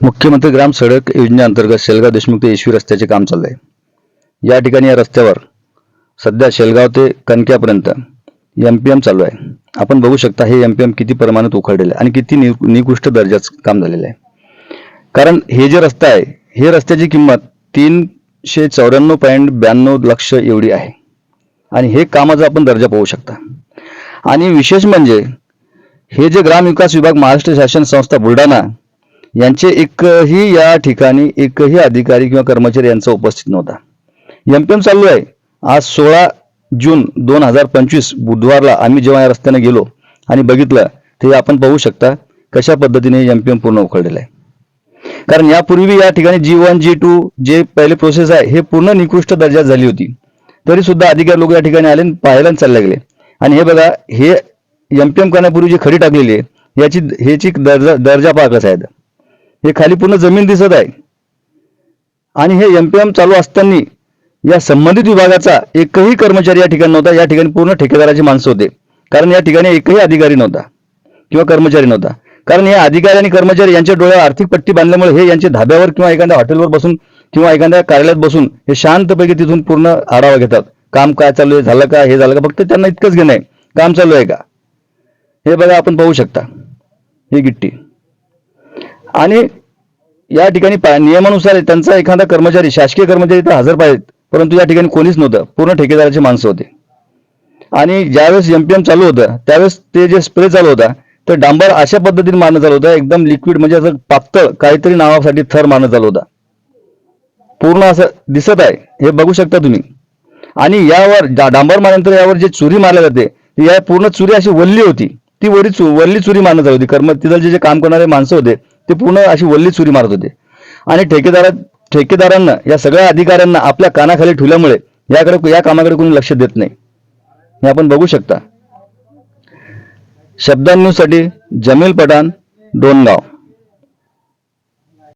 मुख्यमंत्री ग्राम सडक योजनेअंतर्गत शेलगाव देशमुख ते येशवी रस्त्याचे काम चाललं आहे या ठिकाणी या रस्त्यावर सध्या शेलगाव ते कणक्यापर्यंत एम पी एम चालू आहे. आपण बघू शकता हे एम पी एम किती प्रमाणात उखडलेलं आहे आणि किती नि निकृष्ट दर्जाचं काम झालेलं आहे. कारण हे जे रस्ता आहे हे रस्त्याची किंमत तीनशे चौऱ्याण्णव पॉईंट ब्याण्णव लक्ष एवढी आहे. आणि हे कामाचा आपण दर्जा पाहू शकता. आणि विशेष म्हणजे हे जे ग्रामविकास विभाग महाराष्ट्र शासन संस्था बुलढाणा यांचे एकही या ठिकाणी एकही अधिकारी किंवा कर्मचारी यांचा उपस्थित नव्हता. एम पी एम चालू आहे. आज सोळा जून दोन हजार पंचवीस बुधवारला आम्ही जेव्हा या रस्त्याने गेलो आणि बघितलं ते आपण पाहू शकता कशा पद्धतीने एम पी एम पूर्ण उखडलेलं आहे. कारण यापूर्वी या ठिकाणी जी वन जी टू जे पहिले प्रोसेस आहे हे पूर्ण निकृष्ट दर्जात झाली होती. तरी सुद्धा अधिकारी लोक या ठिकाणी आले पाहायला चालले गेले आणि हे बघा हे एम पी एम करण्यापूर्वी जी खडी टाकलेली आहे याची ह्याची दर्जा दर्जा पाकच आहेत हे खाली पूर्ण जमीन दिसत आहे. आणि हे एम पी एम चालू असताना या संबंधित विभागाचा एकही कर्मचारी या ठिकाणी नव्हता. या ठिकाणी पूर्ण ठेकेदाराची माणसं होते. कारण या ठिकाणी एकही अधिकारी नव्हता किंवा कर्मचारी नव्हता. कारण हे अधिकारी आणि कर्मचारी यांच्या डोळ्यावर आर्थिक पट्टी बांधल्यामुळे हे यांच्या धाब्यावर किंवा एखाद्या हॉटेलवर बसून किंवा एखाद्या कार्यालयात बसून हे शांतपैकी तिथून पूर्ण आढावा घेतात. काम काय चालू आहे झालं का हे झालं का फक्त त्यांना इतकंच घेणं आहे. काम चालू आहे का? हे बघा आपण पाहू शकता. ही गिट्टी. आणि या ठिकाणी पा- नियमानुसार त्यांचा एखादा कर्मचारी शासकीय कर्मचारी तर हजर पाहिजेत परंतु या ठिकाणी कोणीच नव्हतं. पूर्ण ठेकेदाराची माणसं होते. आणि ज्यावेळेस एमपीएम चालू होतं त्यावेळेस ते जे स्प्रे चालू होता तर डांबर अशा पद्धतीने मारणं चालू होतं एकदम लिक्विड म्हणजे असं पातळ काहीतरी नावासाठी थर मारणं चालू होता. पूर्ण असं दिसत आहे हे बघू शकता तुम्ही. आणि यावर डांबर मारल्यानंतर यावर जे चुरी मारल्या जाते या पूर्ण चुरी अशी वल्ली होती. ती वरी चु वल्ली चुरी मारणं चालू होती. कर्म तिथलचे जे काम करणारे माणसं होते ते पूर्ण अशी वल्ली चुरी मारत होते आणि ठेकेदारा ठेकेदारांना या सगळ्या अधिकाऱ्यांना आपल्या कानाखाली ठेवल्यामुळे याकडे या कामाकडे कोणी लक्ष देत नाही हे आपण बघू शकता शब्दांन्यूसाठी जमील पठाण डोनगाव